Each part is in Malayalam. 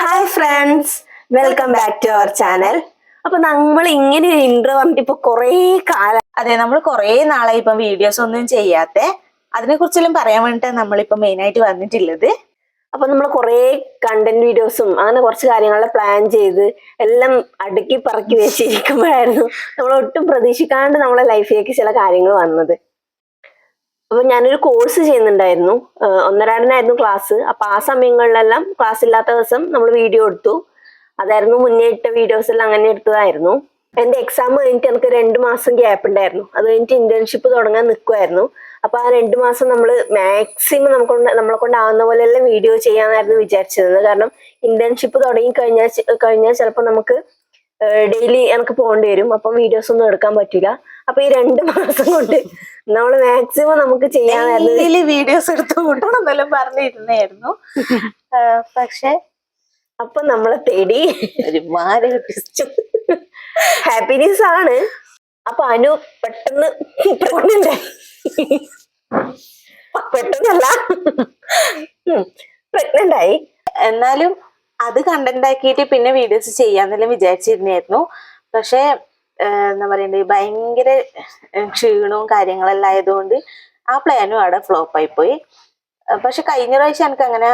Hi friends welcome back to our channel അപ്പൊ നമ്മൾ ഇങ്ങനെ ഒരു ഇൻട്രോ പറഞ്ഞിട്ട് ഇപ്പൊ കൊറേ കാലം അതെ നമ്മൾ കുറേ നാളായി ഇപ്പം വീഡിയോസ് ഒന്നും ചെയ്യാത്തെ. അതിനെ കുറിച്ചെല്ലാം പറയാൻ വേണ്ടിട്ടാണ് നമ്മളിപ്പോ മെയിൻ ആയിട്ട് വന്നിട്ടുള്ളത്. അപ്പൊ നമ്മൾ കൊറേ കണ്ടന്റ് വീഡിയോസും അങ്ങനെ കുറച്ച് കാര്യങ്ങളെ പ്ലാൻ ചെയ്ത് എല്ലാം അടുക്കി പറക്കി വെച്ചിരിക്കുമ്പോഴായിരുന്നു നമ്മൾ ഒട്ടും പ്രതീക്ഷിക്കാണ്ട് നമ്മളെ ലൈഫിലേക്ക് ചില കാര്യങ്ങൾ വന്നത്. അപ്പൊ ഞാനൊരു കോഴ്സ് ചെയ്യുന്നുണ്ടായിരുന്നു. ഒന്നരാടനായിരുന്നു ക്ലാസ് അപ്പൊ ആ സമയങ്ങളിലെല്ലാം ക്ലാസ് ഇല്ലാത്ത ദിവസം നമ്മൾ വീഡിയോ എടുത്തു. അതായിരുന്നു മുന്നേ ഇട്ട വീഡിയോസ് എല്ലാം അങ്ങനെ എടുത്തതായിരുന്നു. എന്റെ എക്സാം കഴിഞ്ഞിട്ട് എനിക്ക് രണ്ട് മാസം ഗ്യാപ്പ് ഉണ്ടായിരുന്നു. അത് കഴിഞ്ഞിട്ട് ഇന്റേൺഷിപ്പ് തുടങ്ങാൻ നിൽക്കുമായിരുന്നു അപ്പൊ ആ രണ്ട് മാസം നമ്മൾ മാക്സിമം നമുക്ക് നമ്മളെ കൊണ്ടാവുന്ന പോലെ എല്ലാം വീഡിയോ ചെയ്യാന്നായിരുന്നു വിചാരിച്ചിരുന്നത്. കാരണം ഇന്റേൺഷിപ്പ് തുടങ്ങി കഴിഞ്ഞാൽ കഴിഞ്ഞാൽ ചിലപ്പോൾ നമുക്ക് ഡെയിലി എനിക്ക് പോകേണ്ടി വരും. അപ്പം വീഡിയോസ് ഒന്നും എടുക്കാൻ പറ്റില്ല അപ്പൊ ഈ രണ്ട് മാസം കൊണ്ട് നമ്മൾ മാക്സിമം നമുക്ക് ഡെയിലി വീഡിയോസ് എടുത്ത് കൊണ്ടോണം എന്നെല്ലാം പറഞ്ഞിരുന്നായിരുന്നു പക്ഷെ അപ്പൊ നമ്മളെ തേടി ഹാപ്പിനെസ് ആണ്. അപ്പൊ അനു പെട്ടെന്ന് പ്രഗ്നന്റായി. പെട്ടെന്നല്ല. പ്രഗ്നന്റായി എന്നാലും അത് കണ്ടന്റ് ആക്കിയിട്ട് പിന്നെ വീഡിയോസ് ചെയ്യാന്നെല്ലാം വിചാരിച്ചിരുന്നായിരുന്നു പക്ഷെ എന്താ പറയണ്ടേ ഭയങ്കര ക്ഷീണവും കാര്യങ്ങളെല്ലാം ആയതുകൊണ്ട് ആ പ്ലാനും അവിടെ ഫ്ലോപ്പ് ആയി പോയി. പക്ഷെ കഴിഞ്ഞ പ്രാവശ്യം എനിക്ക് അങ്ങനെ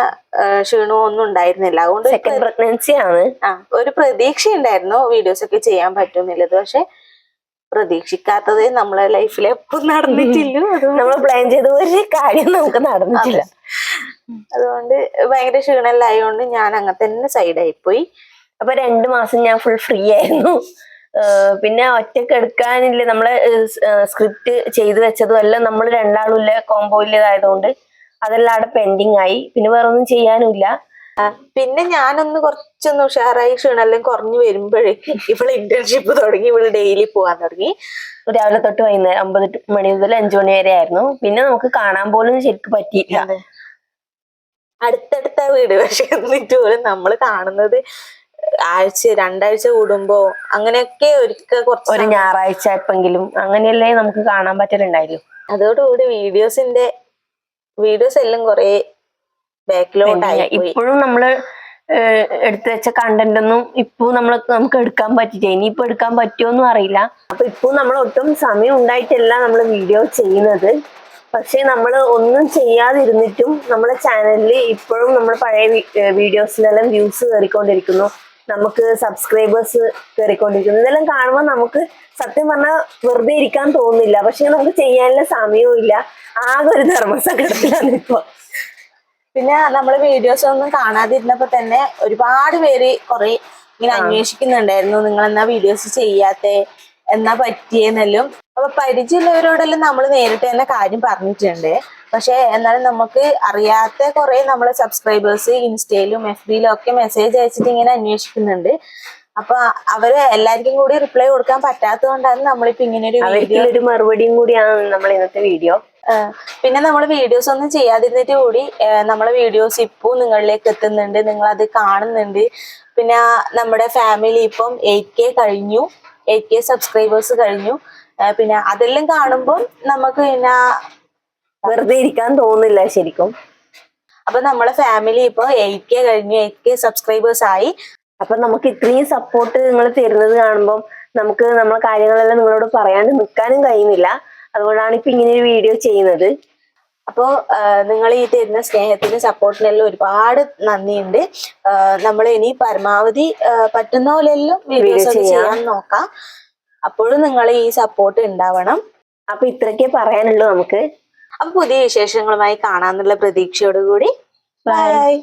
ക്ഷീണവും ഒന്നും ഉണ്ടായിരുന്നില്ല. അതുകൊണ്ട് സെക്കൻഡ് പ്രഗ്നൻസി ആണ്. ആ ഒരു പ്രതീക്ഷ ഉണ്ടായിരുന്നു വീഡിയോസ് ഒക്കെ ചെയ്യാൻ പറ്റുന്നില്ലത് പക്ഷെ പ്രതീക്ഷിക്കാത്തത് നമ്മളെ ലൈഫിൽ എപ്പം നടന്നിട്ടില്ല. നമ്മൾ പ്ലാൻ ചെയ്ത ഒരു കാര്യം നമുക്ക് നടന്നിട്ടില്ല. അതുകൊണ്ട് ഭയങ്കര ക്ഷീണമെല്ലാം ആയതുകൊണ്ട് ഞാൻ അങ്ങനെ തന്നെ സൈഡായി പോയി. അപ്പൊ രണ്ടു മാസം ഞാൻ ഫുൾ ഫ്രീ ആയിരുന്നു. പിന്നെ ഒറ്റയ്ക്ക് എടുക്കാനില്ല. നമ്മളെ സ്ക്രിപ്റ്റ് ചെയ്തു വെച്ചതും എല്ലാം നമ്മൾ രണ്ടാളും ഇല്ല കോമ്പോയിലേതായതുകൊണ്ട് അതെല്ലാം അവിടെ പെൻഡിങ് ആയി. പിന്നെ വേറെ ഒന്നും ചെയ്യാനുമില്ല പിന്നെ ഞാനൊന്ന് കുറച്ചൊന്ന് ഉഷാറായി ക്ഷീണെല്ലാം കുറഞ്ഞു വരുമ്പോഴേ ഇവൾ ഇന്റേൺഷിപ്പ് തുടങ്ങി ഇവൾ ഡെയിലി പോവാൻ തുടങ്ങി. രാവിലെ തൊട്ട് വൈകുന്നേരം ഒമ്പത് ടു മണി മുതൽ അഞ്ചു മണി വരെ ആയിരുന്നു. പിന്നെ നമുക്ക് കാണാൻ പോലും ശരിക്കും പറ്റിയില്ല. അടുത്തടുത്ത വീട്. പക്ഷെ എന്നിട്ട് പോലും നമ്മൾ കാണുന്നത് ആഴ്ച രണ്ടാഴ്ച കൂടുമ്പോ അങ്ങനെയൊക്കെ ഒരിക്കൽ കുറച്ച് ഒരു ഞായറാഴ്ച എപ്പെങ്കിലും അങ്ങനെയല്ലേ നമുക്ക് കാണാൻ പറ്റലുണ്ടായിരുന്നു അതോടുകൂടി വീഡിയോസിന്റെ വീഡിയോസ് എല്ലാം കുറെ ബാക്കിലോട്ടായി ഇപ്പോഴും നമ്മൾ എടുത്തു വെച്ച കണ്ടന്റ് ഒന്നും ഇപ്പൊ നമ്മൾ നമുക്ക് എടുക്കാൻ പറ്റില്ല ഇനിയിപ്പോ എടുക്കാൻ പറ്റുമോന്നും അറിയില്ല. അപ്പൊ ഇപ്പൊ നമ്മൾ ഒട്ടും സമയം ഉണ്ടായിട്ടല്ല നമ്മൾ വീഡിയോ ചെയ്യുന്നത്. പക്ഷെ നമ്മൾ ഒന്നും ചെയ്യാതിരുന്നിട്ടും നമ്മുടെ ചാനലിൽ ഇപ്പോഴും നമ്മൾ പഴയ വീഡിയോസിനെല്ലാം വ്യൂസ് കയറിക്കൊണ്ടിരിക്കുന്നു നമുക്ക് സബ്സ്ക്രൈബേഴ്സ് കയറിക്കൊണ്ടിരിക്കുന്നു ഇതെല്ലാം കാണുമ്പോൾ നമുക്ക് സത്യം പറഞ്ഞാൽ വെറുതെ ഇരിക്കാൻ തോന്നുന്നില്ല. പക്ഷെ നമുക്ക് ചെയ്യാനുള്ള സമയവും ഇല്ല. ആകെ ഒരു ധർമ്മസങ്കടത്തിലാണ് ഇപ്പൊ. പിന്നെ നമ്മൾ വീഡിയോസ് ഒന്നും കാണാതിരുന്നപ്പോൾ തന്നെ ഒരുപാട് പേര് കുറെ ഇങ്ങനെ അന്വേഷിക്കുന്നുണ്ടായിരുന്നു. നിങ്ങൾ എന്നാ വീഡിയോസ് ചെയ്യാത്തേ? എന്നാ പറ്റിയെന്നെല്ലാം. അപ്പൊ പരിചയമുള്ളവരോടെല്ലാം നമ്മൾ നേരിട്ട് തന്നെ കാര്യം പറഞ്ഞിട്ടുണ്ട്. പക്ഷെ എന്നാലും നമുക്ക് അറിയാത്ത കുറെ നമ്മളെ സബ്സ്ക്രൈബേഴ്സ് ഇൻസ്റ്റയിലും എഫ് ബിയിലും ഒക്കെ മെസ്സേജ് അയച്ചിട്ട് ഇങ്ങനെ അന്വേഷിക്കുന്നുണ്ട്. അപ്പൊ അവർ എല്ലാവർക്കും കൂടി റിപ്ലൈ കൊടുക്കാൻ പറ്റാത്തത് കൊണ്ടാണ് നമ്മളിപ്പോ ഇങ്ങനെ ഒരു വീഡിയോ ഒരു മറുപടിയും കൂടിയാണ് നമ്മൾ ഇന്നത്തെ വീഡിയോ പിന്നെ നമ്മൾ വീഡിയോസ് ഒന്നും ചെയ്യാതിരുന്നിട്ട് കൂടി നമ്മളെ വീഡിയോസ് ഇപ്പോൾ നിങ്ങളിലേക്ക് എത്തുന്നുണ്ട്. നിങ്ങൾ അത് കാണുന്നുണ്ട്. പിന്നെ നമ്മുടെ ഫാമിലി ഇപ്പം എയ്റ്റ് കെ കഴിഞ്ഞു. എയ്റ്റ് കെ സബ്സ്ക്രൈബേഴ്സ് കഴിഞ്ഞു. പിന്നെ അതെല്ലാം കാണുമ്പോൾ നമുക്ക് പിന്നെ വെറുതെ ഇരിക്കാൻ തോന്നില്ല ശരിക്കും. അപ്പൊ നമ്മളെ ഫാമിലി ഇപ്പൊ എയ്റ്റ് കെ കഴിഞ്ഞു എയ്റ്റ് കെ സബ്സ്ക്രൈബേഴ്സ് ആയി. അപ്പൊ നമുക്ക് ഇത്രയും സപ്പോർട്ട് നിങ്ങൾ തരുന്നത് കാണുമ്പോൾ നമുക്ക് നമ്മളെ കാര്യങ്ങളെല്ലാം നിങ്ങളോട് പറയാണ്ട് നിൽക്കാനും കഴിയുന്നില്ല. അതുകൊണ്ടാണ് ഇപ്പൊ ഇങ്ങനെ ഒരു വീഡിയോ ചെയ്യുന്നത്. അപ്പോൾ നിങ്ങൾ ഈ തരുന്ന സ്നേഹത്തിനും സപ്പോർട്ടിനെല്ലാം ഒരുപാട് നന്ദിയുണ്ട്. നമ്മൾ ഇനി പരമാവധി പറ്റുന്ന പോലെയെല്ലാം വീഡിയോസ് ചെയ്യാൻ നോക്കാം. അപ്പോഴും നിങ്ങൾ ഈ സപ്പോർട്ട് ഉണ്ടാവണം. അപ്പൊ ഇത്രക്കേ പറയാനുള്ളൂ നമുക്ക്. അപ്പൊ പുതിയ വിശേഷങ്ങളുമായി കാണാന്നുള്ള പ്രതീക്ഷയോടുകൂടി. ബൈ